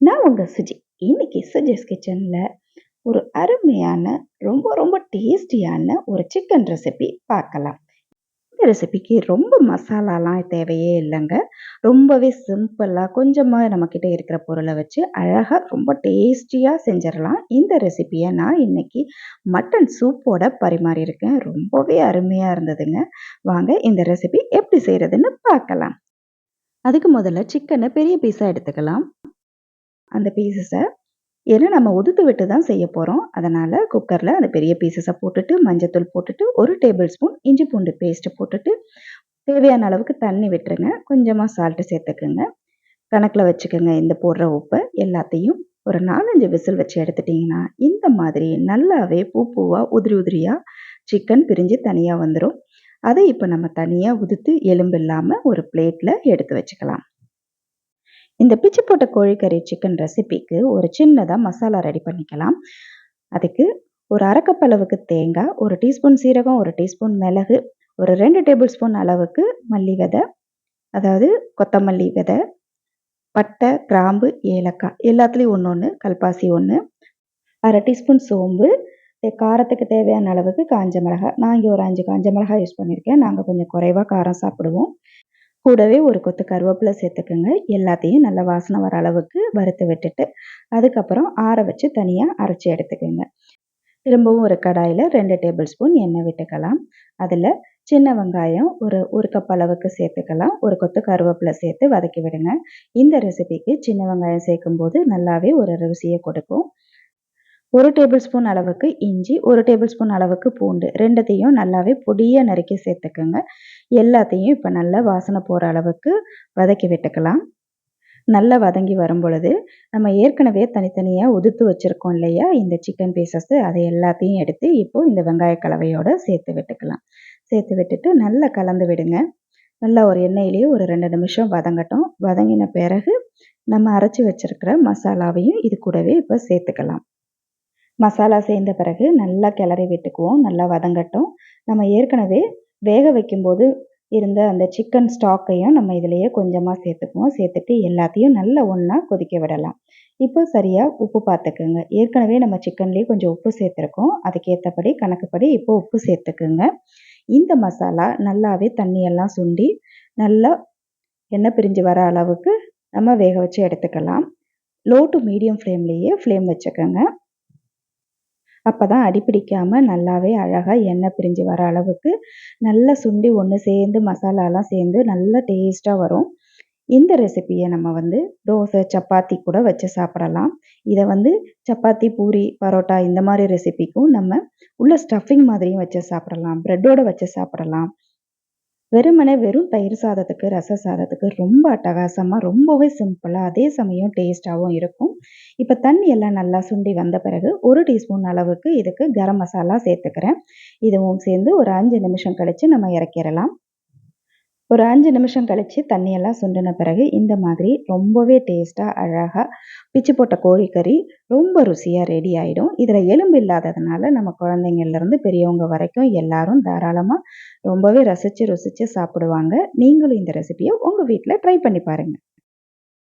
நான் உங்கள் சுஜி. இன்னைக்கு சுஜிஸ் கிச்சனில் ஒரு அருமையான, ரொம்ப ரொம்ப டேஸ்டியான ஒரு சிக்கன் ரெசிபி பார்க்கலாம். இந்த ரெசிபிக்கு ரொம்ப மசாலாலாம் தேவையே இல்லைங்க ரொம்பவே சிம்பிளாக கொஞ்சமாக நம்மக்கிட்ட இருக்கிற பொருளை வச்சு அழகாக ரொம்ப டேஸ்டியாக செஞ்சிடலாம் இந்த ரெசிபியை நான் இன்னைக்கு மட்டன் சூப்போட பரிமாறியிருக்கேன். ரொம்பவே அருமையாக இருந்ததுங்க. வாங்க இந்த ரெசிபி எப்படி செய்கிறதுன்னு பார்க்கலாம். அதுக்கு முதல்ல சிக்கனை பெரிய பீஸாக எடுத்துக்கலாம். அந்த பீசஸை ஏன்னா நம்ம ஒதுத்து விட்டு தான் செய்ய போகிறோம் அதனால் குக்கரில் அந்த பெரிய பீசஸை போட்டுட்டு, மஞ்சத்தூள் போட்டுட்டு, ஒரு டேபிள் ஸ்பூன் இஞ்சி பூண்டு பேஸ்ட்டு போட்டுட்டு, தேவையான அளவுக்கு தண்ணி விட்டுருங்க. கொஞ்சமாக சால்ட்டு சேர்த்துக்குங்க கணக்கில் வச்சுக்கோங்க இந்த போடுற உப்பை எல்லாத்தையும் ஒரு 4, 5 விசில் வச்சு எடுத்துட்டிங்கன்னா இந்த மாதிரி நல்லாவே பூ பூவாக உதிரி உதிரியாக சிக்கன் பிரிஞ்சு தனியாக வந்துடும் அதை இப்போ நம்ம தனியாக உதுத்து எலும்பு இல்லாமல் ஒரு பிளேட்டில் எடுத்து வச்சுக்கலாம். இந்த பிச்சு போட்ட கோழிக்கறி சிக்கன் ரெசிபிக்கு ஒரு சின்னதாக மசாலா ரெடி பண்ணிக்கலாம். அதுக்கு ஒரு 1/2 அளவுக்கு தேங்காய், ஒரு டீஸ்பூன் சீரகம், ஒரு டீஸ்பூன் மிளகு, ஒரு ரெண்டு டேபிள் ஸ்பூன் அளவுக்கு மல்லி விதை, அதாவது கொத்தமல்லி விதை, பட்டை, கிராம்பு, ஏலக்காய் எல்லாத்துலேயும் ஒன்று ஒன்று கல்பாசி 1, 1/2 டீஸ்பூன் சோம்பு, காரத்துக்கு தேவையான அளவுக்கு காஞ்ச மிளகாய். நான் இங்கே ஒரு அஞ்சு காஞ்ச மிளகாய் யூஸ் பண்ணியிருக்கேன். நாங்கள் கொஞ்சம் குறைவா காரம் சாப்பிடுவோம். கூடவே ஒரு கொத்து கருவேப்பிலை சேர்த்துக்கோங்க எல்லாத்தையும் நல்லா வாசனை வர அளவுக்கு வறுத்து விட்டுட்டு, அதுக்கப்புறம் ஆற வச்சு தனியாக அரைச்சி எடுத்துக்கோங்க திரும்பவும் ஒரு கடாயில் ரெண்டு டேபிள் ஸ்பூன் எண்ணெய் விட்டுக்கலாம். அதில் சின்ன வெங்காயம் ஒரு ஒரு கப் அளவுக்கு சேர்த்துக்கலாம். ஒரு கொத்து கருவேப்பிலை சேர்த்து வதக்கி விடுங்க. இந்த ரெசிபிக்கு சின்ன வெங்காயம் சேர்க்கும்போது நல்லாவே ஒரு ருசியை கொடுக்கும். ஒரு டேபிள் ஸ்பூன் அளவுக்கு இஞ்சி, ஒரு டேபிள் ஸ்பூன் அளவுக்கு பூண்டு ரெண்டத்தையும் நல்லாவே பொடியாக நறுக்கி சேர்த்துக்கோங்க எல்லாத்தையும் இப்போ நல்லா வாசனை போகிற அளவுக்கு வதக்கி விட்டுக்கலாம். நல்லா வதங்கி வரும்பொழுது, நம்ம ஏற்கனவே தனித்தனியாக உதுத்து வச்சுருக்கோம் இல்லையா? இந்த சிக்கன் பீசஸ்ஸு அதை எல்லாத்தையும் எடுத்து இப்போது இந்த வெங்காய கலவையோடு சேர்த்து விட்டுக்கலாம். சேர்த்து விட்டுட்டு நல்லா கலந்து விடுங்க. நல்லா ஒரு எண்ணெயிலேயே ஒரு ரெண்டு நிமிஷம் வதங்கட்டும். வதங்கின பிறகு நம்ம அரைச்சி வச்சிருக்கிற மசாலாவையும் இது கூடவே இப்போ சேர்த்துக்கலாம். மசாலா சேர்ந்த பிறகு நல்லா கிளறி விட்டுக்குவோம். நல்லா வதங்கட்டும். நம்ம ஏற்கனவே வேக வைக்கும்போது இருந்த அந்த சிக்கன் ஸ்டாக்கையும் நம்ம இதிலையே கொஞ்சமாக சேர்த்துக்குவோம். சேர்த்துட்டு எல்லாத்தையும் நல்லா ஒன்றா கொதிக்க விடலாம். இப்போ சரியாக உப்பு பார்த்துக்குங்க ஏற்கனவே நம்ம சிக்கன்லேயே கொஞ்சம் உப்பு சேர்த்துருக்கோம். அதுக்கேற்றபடி கணக்குப்படி இப்போ உப்பு சேர்த்துக்குங்க. இந்த மசாலா நல்லாவே தண்ணியெல்லாம் சுண்டி, நல்லா எண்ணெய் பிரிஞ்சு வர அளவுக்கு நம்ம வேக வச்சு எடுத்துக்கலாம். லோ டு மீடியம் ஃப்ளேம்லேயே ஃப்ளேம் வச்சுக்கோங்க அப்பதான் அடி அடிப்பிடிக்காமல் நல்லாவே அழகாக எண்ணெய் பிரிஞ்சு வர அளவுக்கு நல்லா சுண்டி ஒன்று சேர்ந்து மசாலாலாம் சேர்ந்து நல்லா டேஸ்ட்டாக வரும். இந்த ரெசிப்பியை நம்ம வந்து தோசை, சப்பாத்தி கூட வச்சு சாப்பிடலாம். இதை வந்து சப்பாத்தி, பூரி, பரோட்டா இந்த மாதிரி ரெசிபிக்கும் நம்ம உள்ள ஸ்டஃபிங் மாதிரியும் வச்சு சாப்பிடலாம். ப்ரெட்டோடு வச்சு சாப்பிடலாம். வெறுமனே வெறும் தயிர் சாதத்துக்கு, ரச சாதத்துக்கு ரொம்ப அட்டகாசமாக ரொம்பவே சிம்பிளாக அதே சமயம் டேஸ்ட்டாகவும் இருக்கும். இப்போ தண்ணி எல்லாம் நல்லா சுண்டி வந்த பிறகு ஒரு டீஸ்பூன் அளவுக்கு இதுக்கு கரம் மசாலா சேர்த்துக்கிறேன். இதுவும் சேர்ந்து ஒரு அஞ்சு நிமிஷம் கழித்து நம்ம இறக்கிடலாம் ஒரு அஞ்சு நிமிஷம் கழித்து தண்ணியெல்லாம் சுண்டின பிறகு இந்த மாதிரி ரொம்பவே டேஸ்ட்டாக அழகாக பிச்சு போட்ட கோழிக்கறி ரொம்ப ருசியாக ரெடி ஆகிடும் இதில் எலும்பு இல்லாததுனால நம்ம குழந்தைங்கள்லேருந்து பெரியவங்க வரைக்கும் எல்லாரும் தாராளமாக ரொம்பவே ரசித்து ருசித்து சாப்பிடுவாங்க. நீங்களும் இந்த ரெசிபியை உங்கள் வீட்டில் ட்ரை பண்ணி பாருங்கள்